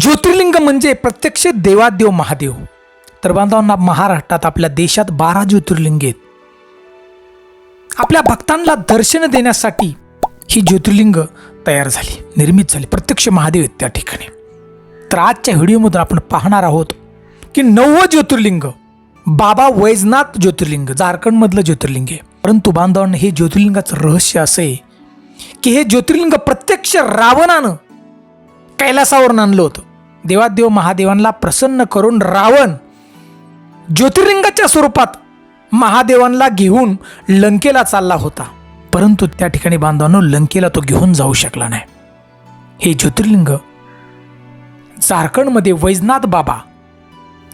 ज्योतिर्लिंग म्हणजे प्रत्यक्ष देवादेव महादेव. तर बांधवांना महाराष्ट्रात आपल्या देशात बारा ज्योतिर्लिंग आहेत. आपल्या भक्तांना दर्शन देण्यासाठी ही ज्योतिर्लिंग तयार झाली निर्मित झाली प्रत्यक्ष महादेव आहेत त्या ठिकाणी. तर आजच्या व्हिडिओमधून आपण पाहणार आहोत की नववं ज्योतिर्लिंग बाबा वैजनाथ ज्योतिर्लिंग झारखंडमधलं ज्योतिर्लिंग आहे. परंतु बांधवांना हे ज्योतिर्लिंगाचं रहस्य असं आहे की हे ज्योतिर्लिंग प्रत्यक्ष रावणानं कैलासावरून आणलं होतं. देवादेव महादेवांना प्रसन्न करून रावण ज्योतिर्लिंगाच्या स्वरूपात महादेवांना घेऊन लंकेला चालला होता. परंतु त्या ठिकाणी बांधवांनो लंकेला तो घेऊन जाऊ शकला नाही. हे ज्योतिर्लिंग झारखंडमध्ये वैजनाथ बाबा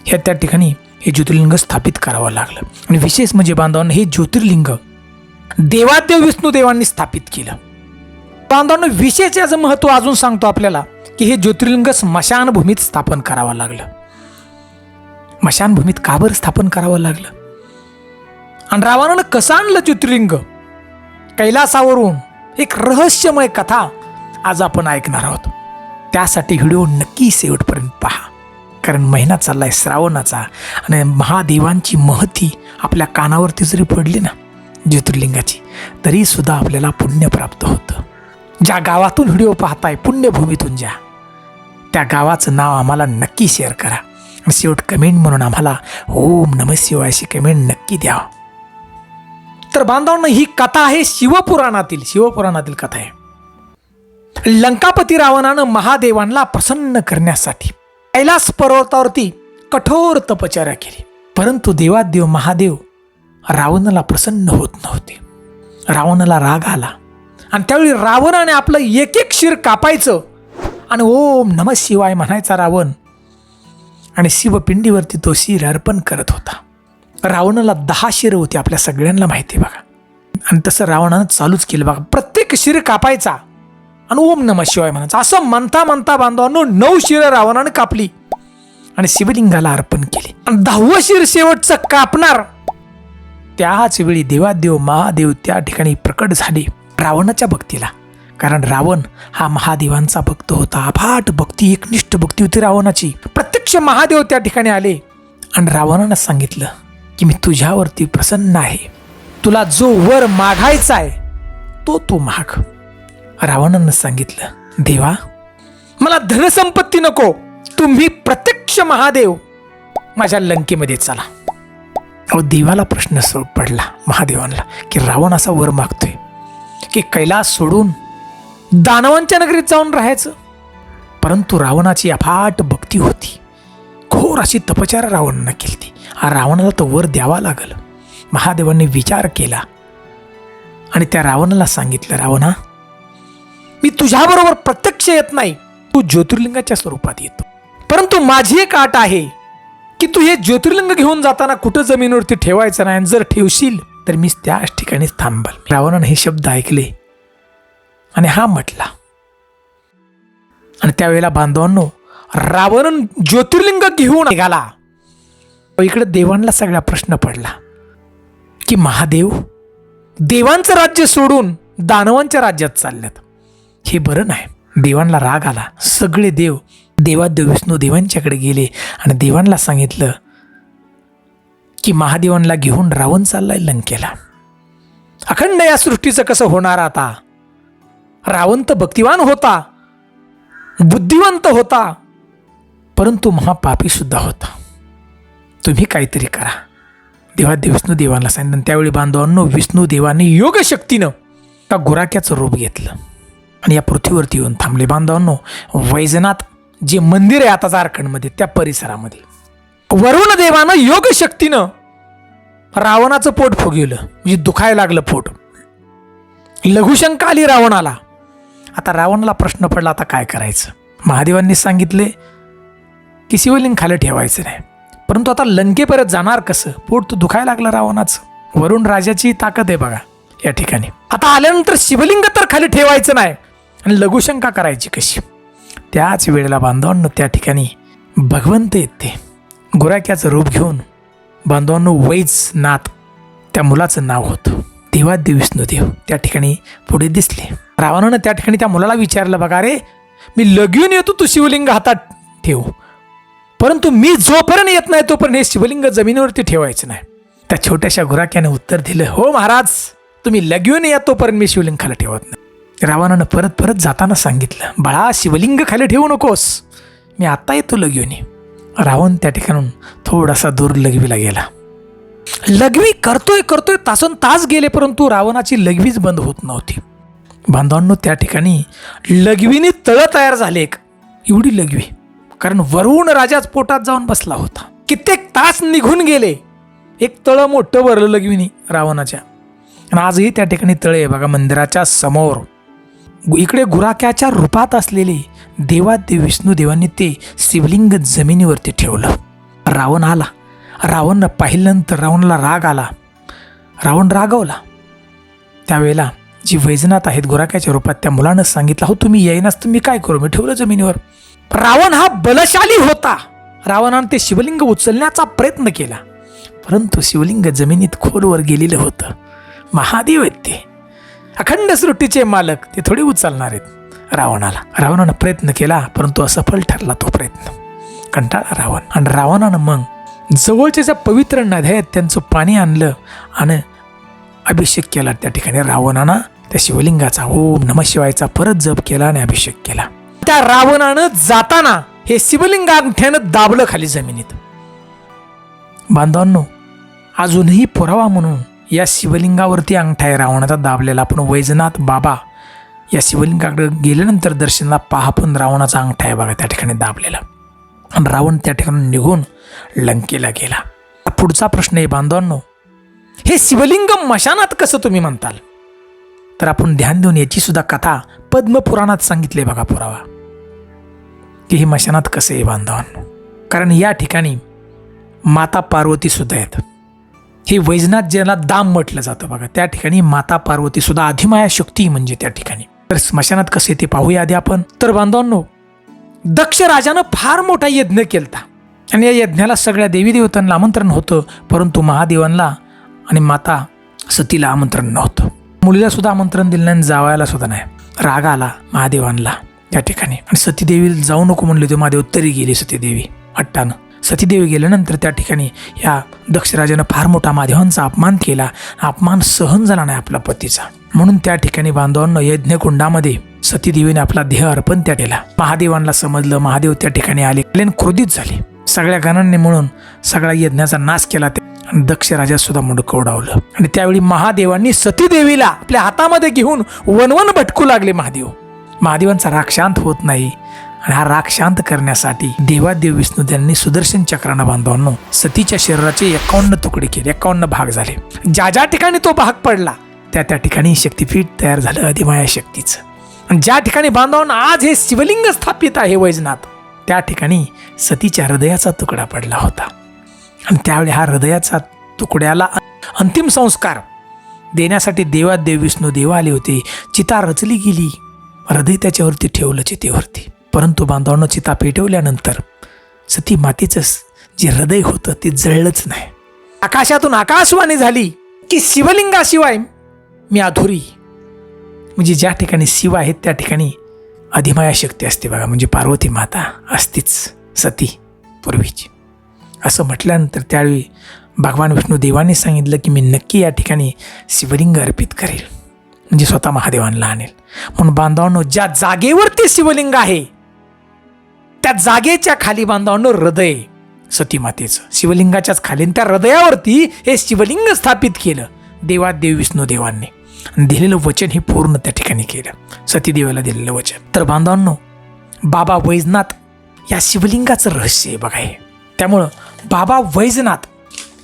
ह्या त्या ठिकाणी हे ज्योतिर्लिंग स्थापित करावं लागलं. आणि विशेष म्हणजे बांधवांनो हे ज्योतिर्लिंग देवादेव विष्णुदेवांनी स्थापित केलं. बांधवांनो विशेष याचं महत्त्व अजून सांगतो आपल्याला. की हे ज्योतिर्लिंग स्मशानभूमीत स्थापन करावं लागलं. स्मशानभूमीत का बरं स्थापन करावं लागलं? आणि रावणानं कसं आणलं ज्योतिर्लिंग? कैलासावरून. एक रहस्यमय कथा आज आपण ऐकणार आहोत. त्यासाठी व्हिडिओ नक्की शेवटपर्यंत पहा. कारण महिना चाललाय श्रावणाचा आणि महादेवांची महती आपल्या कानावरती जरी पडली ना ज्योतिर्लिंगाची तरी सुद्धा आपल्याला पुण्य प्राप्त होतं. ज्या गावातून व्हिडिओ पाहताय पुण्यभूमीतून ज्या त्या गावाचं नाव आम्हाला नक्की शेअर करा. आणि शेवट कमेंट म्हणून आम्हाला ओम नम शिवायशी कमेंट नक्की द्या. तर बांधवांना ही कथा आहे शिवपुराणातील. शिवपुराणातील कथा आहे. लंकापती रावणानं महादेवांना प्रसन्न करण्यासाठी कैलास पर्वतावरती कठोर तपचार्या केली. परंतु देवादेव महादेव रावणाला प्रसन्न होत नव्हते. रावणाला राग आला. आणि त्यावेळी रावणाने आपलं एक एक शिर कापायचं. आणि ओम नम शिवाय म्हणायचा रावण. आणि शिवपिंडीवरती तो शिर अर्पण करत होता. रावणाला दहा शिर होती आपल्या सगळ्यांना माहिती आहे बघा. आणि तसं रावणानं चालूच केलं बघा. प्रत्येक शिर कापायचा. आणि ओम नम शिवाय म्हणायचं. असं म्हणता म्हणता बांधवांनो नऊ शिर रावणानं कापली. आणि शिवलिंगाला अर्पण केली. आणि दहावं शिर शेवटचं कापणार. त्याच वेळी देवादेव महादेव त्या ठिकाणी प्रकट झाले. रावणाच्या भक्तीला. कारण रावण हा महादेवांचा भक्त होता. अफाट भक्ती एकनिष्ठ भक्ती होती रावणाची. प्रत्यक्ष महादेव त्या ठिकाणी आले. आणि रावणानं सांगितलं की मी तुझ्यावरती प्रसन्न आहे. तुला जो वर मागायचा आहे तो तू माग. रावणानं सांगितलं देवा मला धनसंपत्ती नको. तुम्ही प्रत्यक्ष महादेव माझ्या लंकेमध्ये चला. अहो देवाला प्रश्न पडला महादेवांना की रावण असा वर मागतोय. की कैलास सोडून दानवांच्या नगरीत जाऊन राहायचं. परंतु रावणाची अफाट भक्ती होती. घोर अशी तपचार रावणानं केली. हा रावणाला तो वर द्यावा लागल. महादेवांनी विचार केला. आणि त्या रावणाला सांगितलं रावणा मी तुझ्याबरोबर प्रत्यक्ष येत नाही. तू ज्योतिर्लिंगाच्या स्वरूपात येतो. परंतु माझी एक आट आहे की तू हे ज्योतिर्लिंग घेऊन जाताना कुठं जमिनीवरती ठेवायचं नाही आणि जर ठेवशील तर मी त्याच ठिकाणी थांबल. रावणानं हे शब्द ऐकले आणि हा म्हटला आणि त्यावेळेला बांधवांनो रावण ज्योतिर्लिंग घेऊन निघाला. इकडे देवांना सगळा प्रश्न पडला की महादेव देवांचं राज्य सोडून दानवांच्या राज्यात चालल्यात. हे बरं नाही. देवांना राग आला. सगळे देव देवादेव विष्णू देवांच्याकडे गेले आणि देवांना सांगितलं की महादेवांना घेऊन रावण चाललाय लंकेला अखंड या सृष्टीचं कसं होणार आता? रावण तर भक्तिवान होता. बुद्धिवंत होता. परंतु महापापी सुद्धा होता. तुम्ही काहीतरी करा. देवा विष्णू देवांना सांगितलं. त्यावेळी बांधवांनो विष्णू देवाने योग शक्तीनं त्या गुराक्याचं रूप घेतलं. आणि या पृथ्वीवरती येऊन थांबले. बांधवांनो वैजनाथ जे मंदिर आहे आता झारखंडमध्ये त्या परिसरामध्ये वरुण देवानं योग शक्तीनं रावणाचं पोट फुगवलं. म्हणजे दुखायला लागलं पोट. लघुशंका आली रावणाला. आता रावणाला प्रश्न पडला आता काय करायचं? महादेवांनी सांगितले की शिवलिंग खाली ठेवायचं नाही. परंतु आता लंकेपर्यंत जाणार कसं? पोट तर दुखायला लागलं रावणाचं. वरुण राजाची ताकद आहे बघा या ठिकाणी. आता आल्यानंतर शिवलिंग तर खाली ठेवायचं नाही. आणि लघुशंका करायची कशी? त्याच वेळेला बांधवांना त्या ठिकाणी भगवंत येते. गुराक्याचं रूप घेऊन बांधवांनो वैज नाथ त्या मुलाचं नाव होतं. देवादेव विष्णुदेव त्या ठिकाणी पुढे दिसले. रावणानं त्या ठिकाणी त्या मुलाला विचारलं बघा रे मी लगीन येतो तू शिवलिंग हातात ठेव. परंतु मी जोपर्यंत येत नाही तोपर्यंत हे शिवलिंग जमिनीवरती ठेवायचं नाही. त्या छोट्याशा गुराक्याने उत्तर दिलं हो महाराज तुम्ही लगेऊन या तोपर्यंत मी शिवलिंग खाली ठेवत नाही. रावणानं परत परत जाताना सांगितलं बाळा शिवलिंग खाली ठेवू नकोस. मी आत्ता येतो लगेऊन रावण त्या ठिकाणून थोडासा दूर लघवीला गेला. लघवी करतोय करतोय तासन तास गेले परंतु रावणाची लघवीच बंद होत नव्हती. बांधवांनो त्या ठिकाणी लघवीने तळ तयार झाले एक. एवढी लघवी. कारण वरुण राजाच पोटात जाऊन बसला होता. कित्येक तास निघून गेले. एक तळ मोठं भरलं लघवीने रावणाच्या. आणि आजही त्या ठिकाणी तळे आहे बघा मंदिराच्या समोर. इकडे गुराक्याच्या रूपात असलेले देवादेव विष्णुदेवांनी ते शिवलिंग जमिनीवरती ठेवलं. रावण आला. रावण पाहिल्यानंतर रावणाला राग आला. रावण रागवला. त्यावेळेला जी वैजनाथ आहेत गुराक्याच्या रूपात त्या मुलानं सांगितलं हो तुम्ही येईनाच तुम्ही काय करू? मी ठेवलं जमिनीवर. रावण हा बलशाली होता. रावणानं ते शिवलिंग उचलण्याचा प्रयत्न केला. परंतु शिवलिंग जमिनीत खोलवर गेलेलं होतं. महादेव आहेत ते. अखंड सृष्टीचे मालक ते थोडी उचलणार आहेत. रावणाला. रावणानं प्रयत्न केला परंतु असफल ठरला तो प्रयत्न. कंटाळा रावण. आणि रावणानं मग जवळच्या ज्या पवित्र नद्या आहेत त्यांचं पाणी आणलं आणि अभिषेक केला. त्या ठिकाणी रावणानं त्या शिवलिंगाचा ओम नम शिवायचा परत जप केला आणि अभिषेक केला. त्या रावणानं जाताना हे शिवलिंग अंगठ्यानं दाबलं खाली जमिनीत. बांधवांनो अजूनही पुरावा म्हणून या शिवलिंगावरती अंगठाय रावणाचा दाबलेला आपण वैजनाथ बाबा या शिवलिंगाकडे गेल्यानंतर दर्शनाला पहा. पण रावणाचा अंगठा आहे बघा त्या ठिकाणी दाबलेला. आणि रावण त्या ठिकाणी निघून लंकेला गेला. पुढचा प्रश्न आहे बांधवांनो हे शिवलिंग मशानात कसं तुम्ही म्हणताल? तर आपण ध्यान देऊन याची सुद्धा कथा पद्मपुराणात सांगितले बघा पुरावा. की हे मशानात कसं आहे बांधवांनो? कारण या ठिकाणी माता पार्वती सुद्धा आहेत. हे वैजनाथ ज्याला दाम म्हटलं जातं बघा. त्या ठिकाणी माता पार्वती सुद्धा अधिमाया शक्ती म्हणजे त्या ठिकाणी. तर स्मशानात कसे ते पाहूया आधी आपण. तर बांधवांनो दक्ष राजानं फार मोठा यज्ञ केलता. आणि या यज्ञाला सगळ्या देवी देवतांना आमंत्रण होतं परंतु महादेवांना आणि माता सतीला आमंत्रण नव्हतं. मुलीला सुद्धा आमंत्रण दिलं नाही आणि सुद्धा नाही. राग आला महादेवांना त्या ठिकाणी. आणि सतीदेवी जाऊ नको म्हणले होते महादेव तरी गेली सतीदेवी. हट्टानं. सतीदेवी गेल्यानंतर त्या ठिकाणी या दक्षराजानं फार मोठा महादेवांचा अपमान केला. अपमान सहन झाला नाही आपला पतीचा. म्हणून त्या ठिकाणी बांधवांना यज्ञकुंडामध्ये सतीदेवीने आपला देह अर्पण त्या केला. महादेवांना समजलं महादेव त्या ठिकाणी आले. प्लेन क्रोधित झाले. सगळ्या गणांनी म्हणून सगळ्या यज्ञाचा नाश केला. ते आणि दक्ष राजा सुद्धा मुंडकं उडावलं. आणि त्यावेळी महादेवांनी सतीदेवीला आपल्या हातामध्ये घेऊन वनवन भटकू लागले महादेव. महादेवांचा राग शांत होत नाही. आणि हा राग शांत करण्यासाठी देवादेव विष्णू त्यांनी सुदर्शन चक्रानं बांधवांनो सतीच्या शरीराचे एकावन्न तुकडे केले एकावन्न भाग झाले. ज्या ज्या ठिकाणी तो भाग पडला त्या त्या ठिकाणी शक्तीपीठ तयार झालं अधिमाया शक्तीचं. आणि ज्या ठिकाणी बांधवांना आज हे शिवलिंग स्थापित आहे वैजनाथ त्या ठिकाणी सतीच्या हृदयाचा तुकडा पडला होता. आणि त्यावेळी हा हृदयाचा तुकड्याला अंतिम संस्कार देण्यासाठी देवादेव विष्णू देव आले होते. चिता रचली गेली. हृदय त्याच्यावरती ठेवलं चितेवरती. परंतु बांधवांनो चिता पेटवल्यानंतर सती मातीचं जे हृदय होतं ते जळलंच नाही. आकाशातून आकाशवाणी झाली की शिवलिंगाशिवाय मी अधुरी. म्हणजे ज्या ठिकाणी शिव आहेत त्या ठिकाणी अधिमाया शक्ती असते बघा. म्हणजे पार्वती माता असतीच सती पूर्वीची. असं म्हटल्यानंतर त्यावेळी भगवान विष्णू देवाने सांगितलं की मी नक्की या ठिकाणी शिवलिंग अर्पित करेल. म्हणजे स्वतः महादेवांना आणेल. म्हणून बांधवांनो ज्या जागेवरती शिवलिंग आहे त्या जागेच्या खाली बांधवांनो हृदय सती मातेचं शिवलिंगाच्याच खाली त्या हृदयावरती हे शिवलिंग स्थापित केलं. देवादेव विष्णू देवांनी. दिलेलं वचन हे पूर्ण त्या ठिकाणी केलं. सतीदेवाला दिलेलं वचन. तर बांधवांनो बाबा वैजनाथ या शिवलिंगाचं रहस्य आहे बघा हे. त्यामुळं बाबा वैजनाथ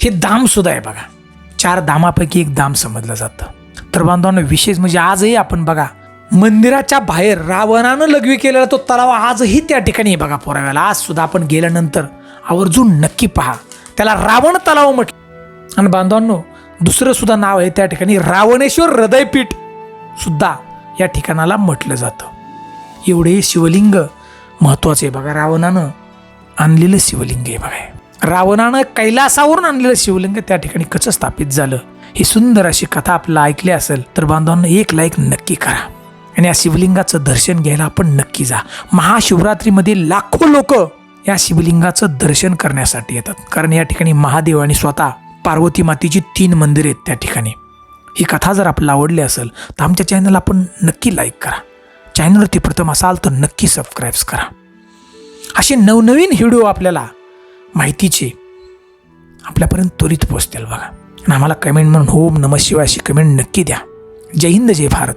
हे दामसुद्धा आहे बघा. चार दामापैकी एक दाम समजलं जातं. तर बांधवांनो विशेष म्हणजे आजही आपण बघा मंदिराच्या बाहेर रावणानं लघवी केलेला तो तलाव आजही त्या ठिकाणी बघा पुराव्याला. आज सुद्धा आपण गेल्यानंतर आवर्जून नक्की पहा. त्याला रावण तलाव म्हटलं. आणि बांधवांनो दुसरं सुद्धा नाव आहे त्या ठिकाणी रावणेश्वर हृदयपीठ सुद्धा या ठिकाणाला म्हटलं जातं. एवढे शिवलिंग महत्त्वाचे आहे बघा. रावणानं आणलेलं शिवलिंग आहे बघा. रावणानं कैलासावरून आणलेलं शिवलिंग त्या ठिकाणी कसं स्थापित झालं ही सुंदर अशी कथा आपल्याला ऐकली असेल तर बांधवांना एक लाईक नक्की करा. आणि या शिवलिंगाचं दर्शन घ्यायला आपण नक्की जा. महाशिवरात्रीमध्ये लाखो लोक या शिवलिंगाचं दर्शन करण्यासाठी येतात. कारण या ठिकाणी महादेव आणि स्वतः पार्वती मातेची तीन मंदिरे आहेत त्या ठिकाणी. ही कथा जर आपल्याला आवडली असेल तर आमच्या चॅनल आपण नक्की लाईक करा. चॅनलवरती प्रथम असाल तर नक्की सबस्क्राईब्स करा. असे नवनवीन व्हिडिओ आपल्याला माहितीचे आपल्यापर्यंत त्वरित पोचतील बघा. आणि आम्हाला कमेंट म्हणून होम नम शिवाय अशी कमेंट नक्की द्या. जय हिंद जय भारत.